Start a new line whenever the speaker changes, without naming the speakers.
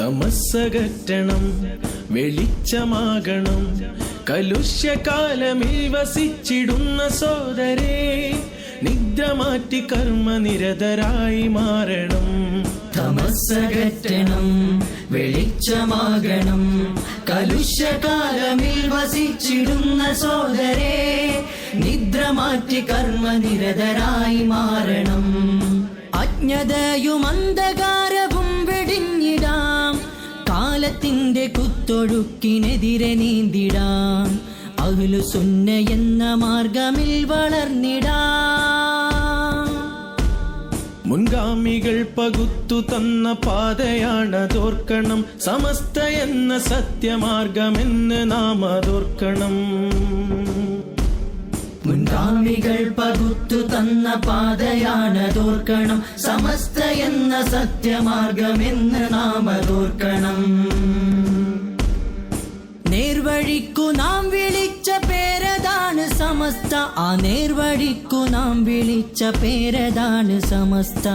തമസ്സകറ്റണം വെളിച്ചമാകണം. കലുഷ്യകാലമിൽ വസിച്ചിടുന്ന സോദരേ നിദ്ര മാറ്റി കർമ്മനിരതരായി മാറണം.
തമസ്സകറ്റണം വെളിച്ചമാകണം. കലുഷ്യകാലമിൽ വസിച്ചിടുന്ന സോദരേ നിദ്ര മാറ്റി കർമ്മനിരതരായി മാറണം. അജ്ഞതയും അന്ധകാരവും കാലത്തിന്റെ കുത്തൊഴുക്കിനെതിരെ നീന്തിടാം. അഹ്ലു സുന്ന എന്ന മാർഗമിൽ വളർന്നിടാം.
മുൻഗാമികൾ പകുത്തു തന്ന പാതയാണ് തോർക്കണം സമസ്ത എന്ന സത്യമാർഗമെന്ന് നാം അതോർക്കണം.
മുൻഗാമികൾ പകുത്തു തന്ന പാതയാണ് തോർക്കണം സമസ്ത എന്ന സത്യമാർഗമെന്ന് നാം അതോർക്കണം. നേർവഴിക്കു നാം വിളിച്ച പേരതാണ് സമസ്ത. ആ നേർവഴിക്കു നാം വിളിച്ച പേരതാണ് സമസ്ത.